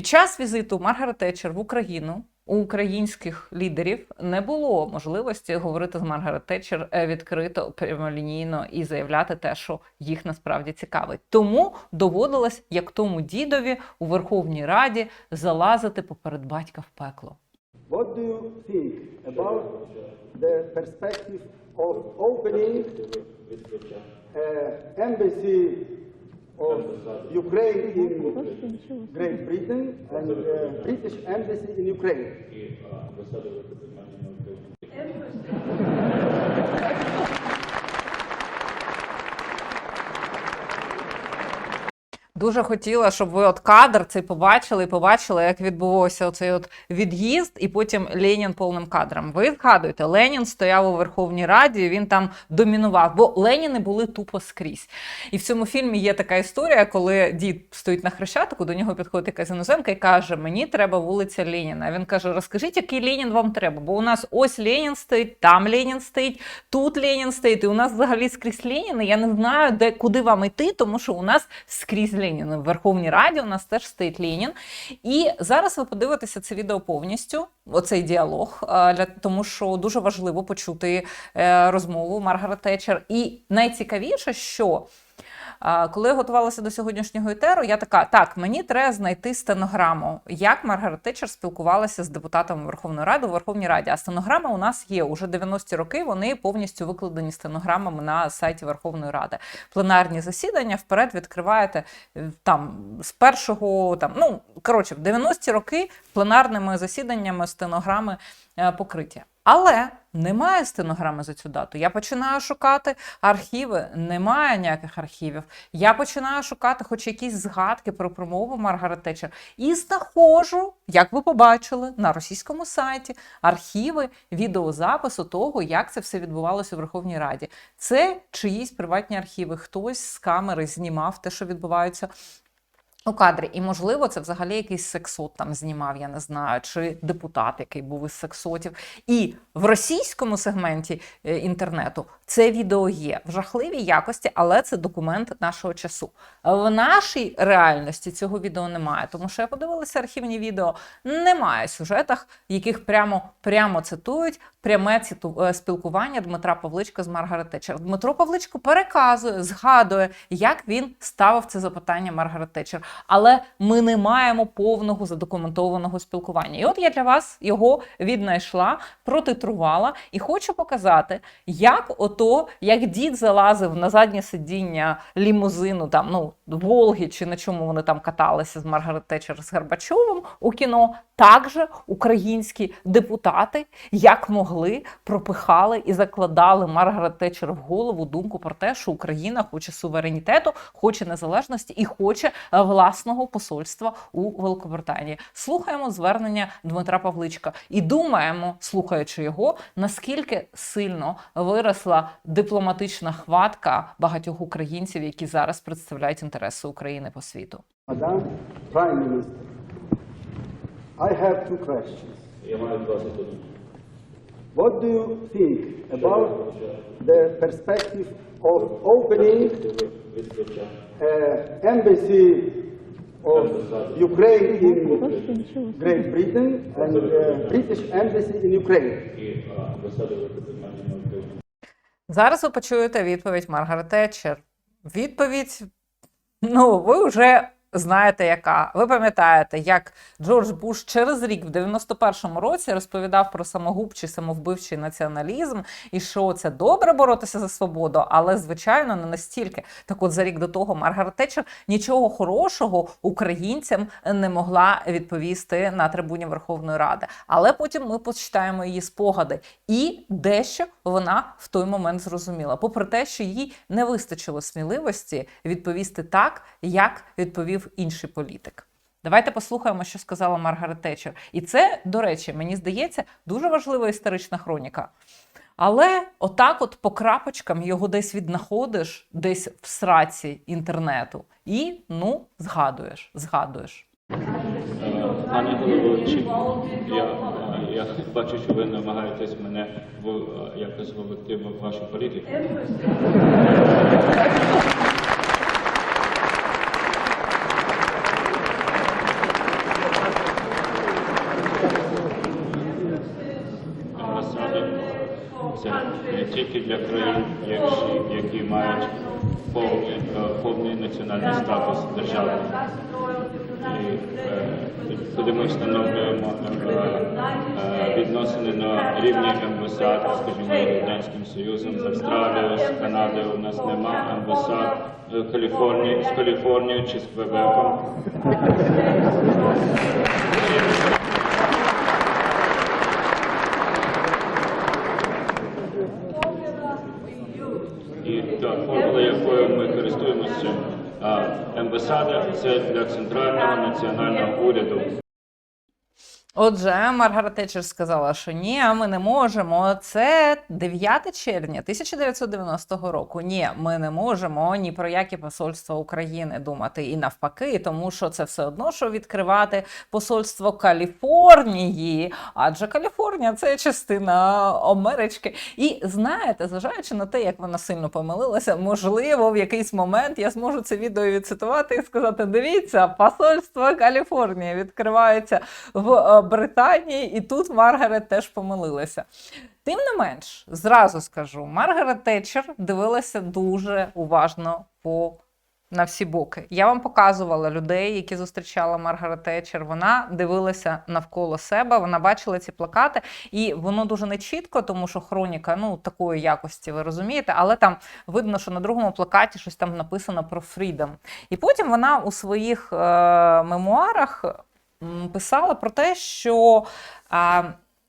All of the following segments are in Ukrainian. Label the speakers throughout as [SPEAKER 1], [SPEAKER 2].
[SPEAKER 1] Під час візиту Маргарет Тетчер в Україну у українських лідерів не було можливості говорити з Маргарет Тетчер е, відкрито, прямолінійно і заявляти те, що їх насправді цікавить. Тому доводилось, як тому дідові у Верховній Раді, залазити поперед батька в пекло.
[SPEAKER 2] What do you think about the perspective of opening uh, embassy of Ukraine in Great Britain and uh, British embassy in Ukraine?
[SPEAKER 1] Дуже хотіла, щоб ви от кадр цей побачили і побачили, як відбувався оцей от від'їзд, і потім Ленін повним кадром. Ви згадуєте, Ленін стояв у Верховній Раді, він там домінував, бо Леніни були тупо скрізь. І в цьому фільмі є така історія, коли дід стоїть на хрещатику, до нього підходить якась іноземка і каже: Мені треба вулиця Леніна. Він каже: Розкажіть, який Ленін вам треба? Бо у нас ось Ленін стоїть, там Ленін стоїть, тут Ленін стоїть, і у нас взагалі скрізь Леніни. Я не знаю, де куди вам йти, тому що у нас скрізь Ленін. В Верховній Раді у нас теж стоїть Ленін. І зараз ви подивитеся це відео повністю, оцей діалог, е, тому що дуже важливо почути е, розмову Маргарет Тетчер. І найцікавіше, що Коли я готувалася до сьогоднішнього етеру, я така: так, мені треба знайти стенограму, як Маргарет Тетчер спілкувалася з депутатами Верховної Ради у Верховній Раді. А стенограма у нас є уже 90-ті роки. Вони повністю викладені стенограмами на сайті Верховної Ради. Пленарні засідання вперед відкриваєте е, там з першого там. Ну коротше, в 90-ті роки пленарними засіданнями стенограми е, покриті. Але немає стенограми за цю дату. Я починаю шукати архіви, немає ніяких архівів. Я починаю шукати хоч якісь згадки про промову Маргарет Тетчер. І знаходжу, як ви побачили, на російському сайті архіви відеозапису того, як це все відбувалося у Верховній Раді. Це чиїсь приватні архіви. Хтось з камери знімав те, що відбувається у кадрі. І, можливо, це взагалі якийсь сексот там знімав, я не знаю, чи депутат, який був із сексотів. І в російському сегменті е, інтернету це відео є в жахливій якості, але це документ нашого часу. В нашій реальності цього відео немає, тому що я подивилася архівні відео. Немає сюжетах, яких прямо прямо цитують пряме циту... е, спілкування Дмитра Павличка з Маргарет Тетчер. Дмитро Павличко переказує, згадує, як він ставив це запитання Маргарет Тетчер. Але ми не маємо повного задокументованого спілкування. І от я для вас його віднайшла, протитрувала і хочу показати, як ото, як дід залазив на заднє сидіння лімузину, там ну Волги чи на чому вони там каталися з Маргарет Тетчер з Горбачовим у кіно. Так українські депутати, як могли, пропихали і закладали Маргарет Тетчер в голову думку про те, що Україна хоче суверенітету, хоче незалежності і хоче е, власного посольства у Великобританії. Слухаємо звернення Дмитра Павличка і думаємо, слухаючи його, наскільки сильно виросла дипломатична хватка багатьох українців, які зараз представляють інтереси України по світу.
[SPEAKER 2] Prime Minister, I have two questions.
[SPEAKER 3] Я маю два запитання.
[SPEAKER 2] What do you think about the perspective of opening uh, embassy of Ukraine in Great Britain and uh, British embassy in Ukraine?
[SPEAKER 1] Зараз ви почуєте відповідь Маргарет Тетчер. Відповідь, ну, ви вже знаєте, яка. Ви пам'ятаєте, як Джордж Буш через рік, в 91-му році, розповідав про самогубчий, самовбивчий націоналізм, і що це добре боротися за свободу, але, звичайно, не настільки. Так от за рік до того Маргарет Тетчер нічого хорошого українцям не могла відповісти на трибуні Верховної Ради. Але потім ми почитаємо її спогади, і дещо вона в той момент зрозуміла, попри те, що їй не вистачило сміливості відповісти так, як відповів інший політик. Давайте послухаємо, що сказала Маргарет Тетчер. І це, до речі, мені здається, дуже важлива історична хроніка. Але отак, от по крапочкам його десь віднаходиш, десь в сраці інтернету, і ну згадуєш, згадуєш.
[SPEAKER 3] Пане головуючий, я, я бачу, що ви намагаєтесь мене в, е, якось ввести в вашу політику. Тільки для країн, які, мають повний, е, повний національний статус держави. І куди ми встановлюємо відносини на рівні амбасад, скажімо, Радянським Союзом, з Австралією, з Канадою. У нас нема амбасад е, Каліфорнії, з Каліфорнією чи з Квебеком. І так, формула, якою ми користуємося, амбасада це для центрального національного уряду.
[SPEAKER 1] Отже, Маргарет Тетчер сказала, що ні, ми не можемо. Це 9 червня 1990 року. Ні, ми не можемо ні про які посольства України думати і навпаки, тому що це все одно, що відкривати посольство Каліфорнії, адже Каліфорнія це частина Амерички. І знаєте, зважаючи на те, як вона сильно помилилася, можливо, в якийсь момент я зможу це відео відцитувати і сказати: дивіться, посольство Каліфорнії відкривається в е, Британії, і тут Маргарет теж помилилася. Тим не менш, зразу скажу, Маргарет Тетчер дивилася дуже уважно по. На всі боки. Я вам показувала людей, які зустрічала Маргарет Тетчер. Вона дивилася навколо себе, вона бачила ці плакати, і воно дуже нечітко, тому що хроніка ну такої якості, ви розумієте, але там видно, що на другому плакаті щось там написано про Freedom. І потім вона у своїх е, мемуарах писала про те, що.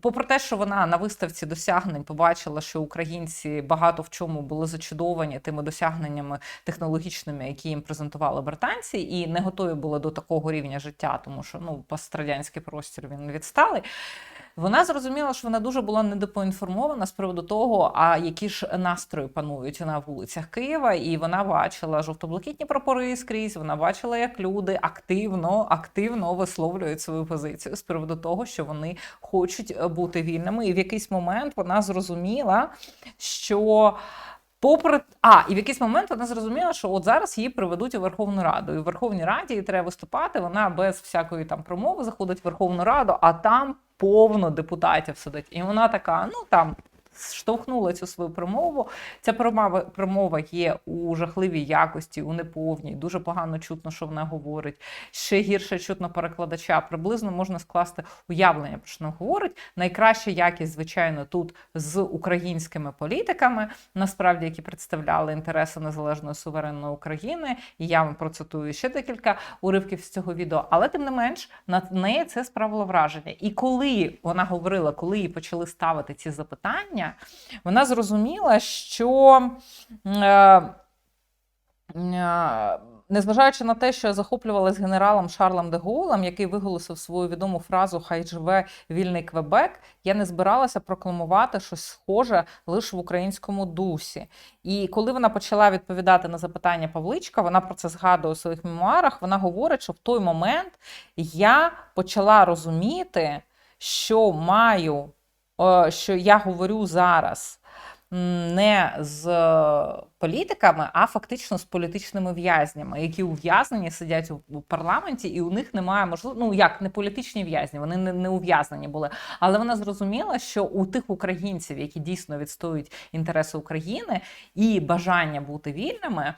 [SPEAKER 1] Попри те, що вона на виставці досягнень побачила, що українці багато в чому були зачудовані тими досягненнями технологічними, які їм презентували британці, і не готові були до такого рівня життя, тому що ну пострадянський простір він відсталий. Вона зрозуміла, що вона дуже була недопоінформована з приводу того, а які ж настрої панують на вулицях Києва, і вона бачила жовто-блакитні прапори скрізь. Вона бачила, як люди активно, активно висловлюють свою позицію з приводу того, що вони хочуть бути вільними. І в якийсь момент вона зрозуміла, що. Попри а, і в якийсь момент вона зрозуміла, що от зараз її приведуть у Верховну Раду. І в Верховній Раді їй треба виступати. Вона без всякої там промови заходить в Верховну Раду, а там повно депутатів сидить. І вона така: ну там штовхнула цю свою промову. Ця промова, промова є у жахливій якості, у неповній. Дуже погано чутно, що вона говорить. Ще гірше чутно перекладача. Приблизно можна скласти уявлення, про що вона говорить. Найкраща якість, звичайно, тут з українськими політиками, насправді, які представляли інтереси незалежної суверенної України. І я вам процитую ще декілька уривків з цього відео. Але тим не менш на неї це справило враження. І коли вона говорила, коли їй почали ставити ці запитання, вона зрозуміла, що. Е, е, Незважаючи на те, що я захоплювалася генералом Шарлем де Голлем, який виголосив свою відому фразу Хай живе вільний Квебек, я не збиралася прокламувати щось схоже лише в українському дусі. І коли вона почала відповідати на запитання Павличка, вона про це згадує у своїх мемуарах. Вона говорить, що в той момент я почала розуміти, що маю, що я говорю зараз не з е, політиками, а фактично з політичними в'язнями, які ув'язнені сидять у- парламенті, і у них немає можливо, ну як не політичні в'язні, вони не, не ув'язнені були. Але вона зрозуміла, що у тих українців, які дійсно відстоюють інтереси України і бажання бути вільними.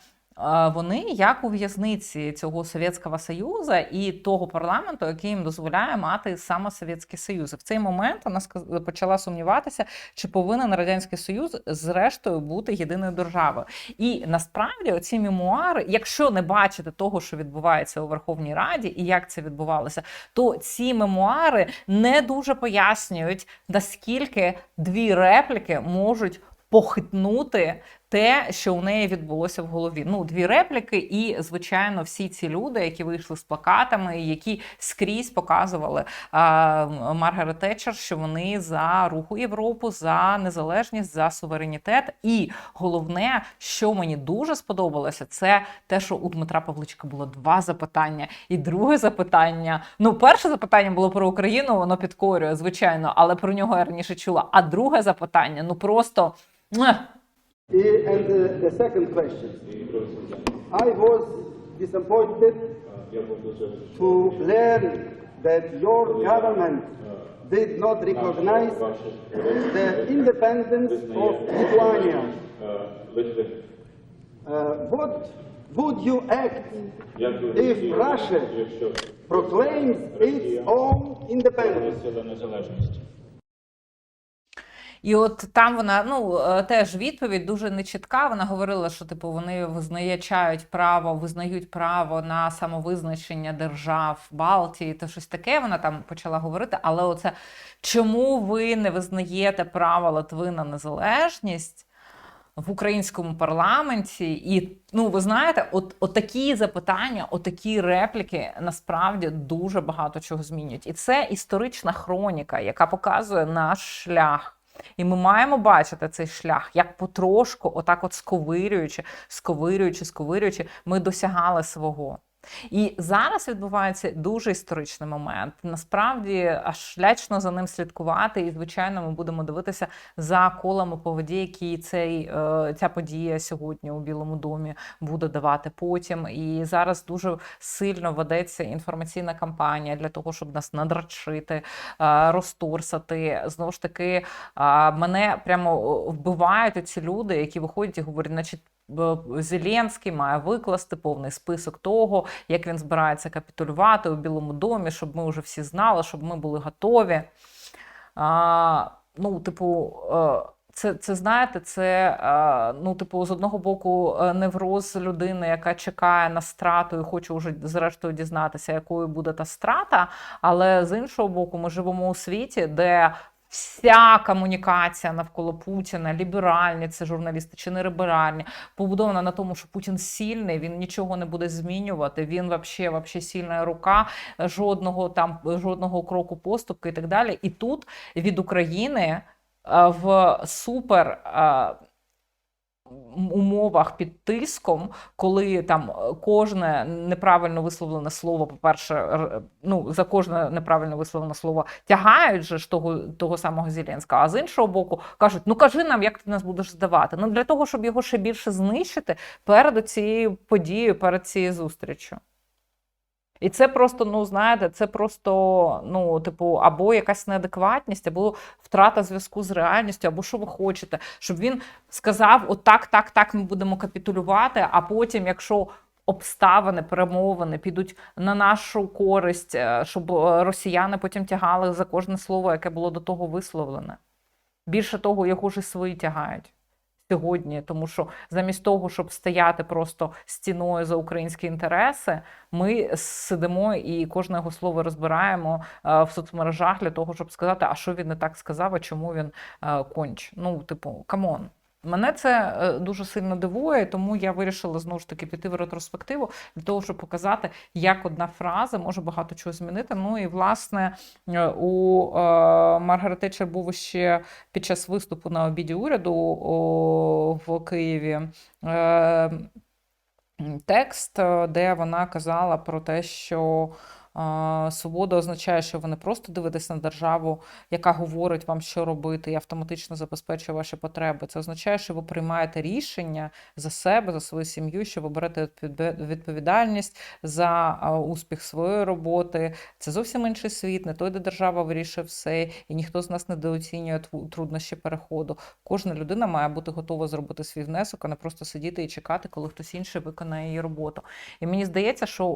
[SPEAKER 1] Вони як у в'язниці цього Совєтського Союзу і того парламенту, який їм дозволяє мати саме Совєтський Союз. В цей момент вона почала сумніватися, чи повинен радянський союз зрештою бути єдиною державою. І насправді оці мемуари, якщо не бачити того, що відбувається у Верховній Раді, і як це відбувалося, то ці мемуари не дуже пояснюють, наскільки дві репліки можуть похитнути те, що у неї відбулося в голові. Ну, дві репліки, і звичайно, всі ці люди, які вийшли з плакатами, які скрізь показували а, Маргарет Тетчер, що вони за руху Європу, за незалежність, за суверенітет. І головне, що мені дуже сподобалося, це те, що у Дмитра Павличка було два запитання. І друге запитання. Ну, перше запитання було про Україну, воно підкорює, звичайно, але про нього я раніше чула. А друге запитання, ну просто.
[SPEAKER 2] Eh, and uh, the second question. I was disappointed to learn that your government did not recognize the independence of Lithuania. Uh, what would you act if Russia proclaims its own independence?
[SPEAKER 1] І от там вона ну е, теж відповідь дуже нечітка. Вона говорила, що типу вони визначають право, визнають право на самовизначення держав Балтії та щось таке. Вона там почала говорити. Але оце чому ви не визнаєте право Литви на незалежність? В українському парламенті, і ну ви знаєте, от, от такі запитання, отакі репліки насправді дуже багато чого змінюють. І це історична хроніка, яка показує наш шлях. І ми маємо бачити цей шлях, як потрошку, отак, от сковирюючи, сковирюючи, сковирюючи, ми досягали свого. І зараз відбувається дуже історичний момент. Насправді аж лячно за ним слідкувати. І, звичайно, ми будемо дивитися за колами поводі, які цей, е, ця подія сьогодні у Білому домі буде давати потім. І зараз дуже сильно ведеться інформаційна кампанія для того, щоб нас надрачити, е, розторсати. Знову ж таки, мене прямо вбивають ці люди, які виходять і говорять, значить. Зеленський має викласти повний список того, як він збирається капітулювати у Білому домі, щоб ми вже всі знали, щоб ми були готові. А, ну, типу, е, це, це знаєте, це е, ну, типу, з одного боку, е, невроз людини, яка чекає на страту і хоче вже зрештою дізнатися, якою буде та страта. Але з іншого боку, ми живемо у світі, де вся комунікація навколо Путіна, ліберальні, це журналісти чи не ліберальні, побудована на тому, що Путін сильний, він нічого не буде змінювати. Він вообще, вообще сильна рука, жодного там жодного кроку поступки і так далі. І тут від України е, в супер. Е, Умовах під тиском, коли там е, кожне неправильно висловлене слово, по-перше, ну за кожне неправильно висловлене слово тягають же ж того, того самого Зеленського, а з іншого боку кажуть: ну кажи нам, як ти нас будеш здавати. Ну для того, щоб його ще більше знищити перед цією подією, перед цією зустрічю. І це просто, ну знаєте, це просто, ну, типу, або якась неадекватність, або втрата зв'язку з реальністю, або що ви хочете, щоб він сказав: от так, так, так, ми будемо капітулювати, а потім, якщо обставини, перемовини підуть на нашу користь, е, щоб е, росіяни потім тягали за кожне слово, яке було до того висловлене. Більше того, його ж і свої тягають сьогодні, тому що замість того, щоб стояти просто стіною за українські інтереси, ми сидимо і кожне його слово розбираємо е, в соцмережах для того, щоб сказати, а що він не так сказав, а чому він е, конч. Ну, типу, камон. Мене це е, дуже сильно дивує, тому я вирішила знову ж таки піти в ретроспективу для того, щоб показати, як одна фраза може багато чого змінити. Ну і власне е, у е, Маргарет Тетчер був ще під час виступу на обіді уряду в Києві. Текст, де вона казала про те, що свобода означає, що ви не просто дивитесь на державу, яка говорить вам, що робити, і автоматично забезпечує ваші потреби. Це означає, що ви приймаєте рішення за себе, за свою сім'ю, що ви берете відповідальність за успіх своєї роботи. Це зовсім інший світ, не той, де держава вирішує все, і ніхто з нас недооцінює труднощі переходу. Кожна людина має бути готова зробити свій внесок, а не просто сидіти і чекати, коли хтось інший виконає її роботу. І мені здається, що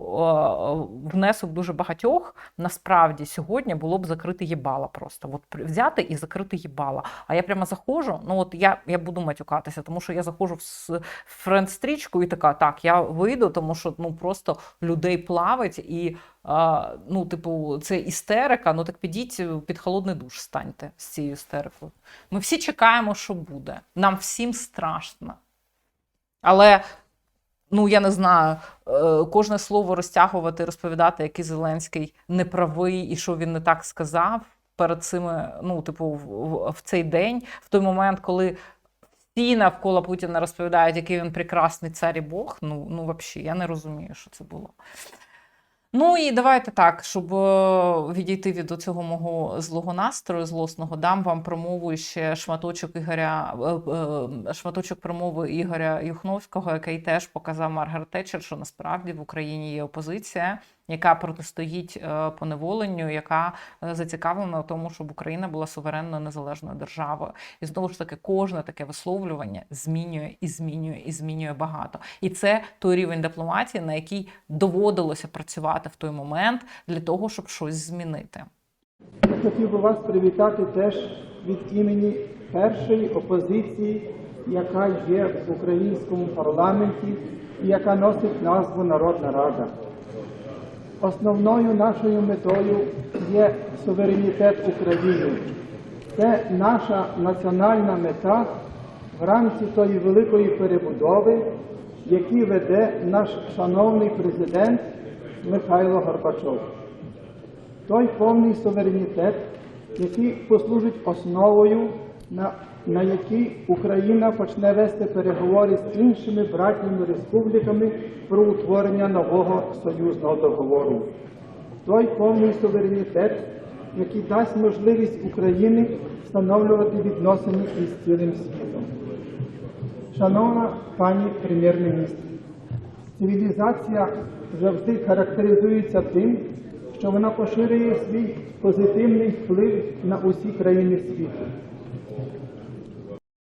[SPEAKER 1] внесок дуже багатьох насправді сьогодні було б закрити їбала просто. От взяти і закрити їбала. А я прямо заходжу. Ну от я, я буду матюкатися, тому що я заходжу в френд-стрічку і така, так, я вийду, тому що ну просто людей плавить і. Ну, типу, це істерика. Ну так підіть під холодний душ, станьте з цією істерикою. Ми всі чекаємо, що буде. Нам всім страшно. Але ну я не знаю, е, кожне слово розтягувати, розповідати, який Зеленський неправий і що він не так сказав перед цими, ну, типу, в, в- цей день, в той момент, коли. Всі навколо Путіна розповідають, який він прекрасний цар і Бог. Ну, ну взагалі, я не розумію, що це було. Ну і давайте так, щоб е, відійти від цього мого злого настрою, злосного, дам вам промову ще шматочок Ігоря, е, е, шматочок промови Ігоря Юхновського, який теж показав Маргарет Тетчер, що насправді в Україні є опозиція, яка протистоїть е, поневоленню, яка е, зацікавлена в тому, щоб Україна була суверенною незалежною державою. І знову ж таки, кожне таке висловлювання змінює і змінює і змінює багато. І це той рівень дипломатії, на який доводилося працювати в той момент для того, щоб щось змінити.
[SPEAKER 4] Я хотів би вас привітати теж від імені першої опозиції, яка є в українському парламенті і яка носить назву Народна Рада. Основною нашою метою є суверенітет України. Це наша національна мета в рамці тої великої перебудови, які веде наш шановний президент Михайло Горбачов той повний суверенітет, який послужить основою, на, на якій Україна почне вести переговори з іншими братніми республіками про утворення нового союзного договору. Той повний суверенітет, який дасть можливість Україні встановлювати відносини із цілим світом. Шановна пані прем'єр-міністр, цивілізація завжди характеризується тим, що вона поширює свій позитивний вплив на усі країни світу.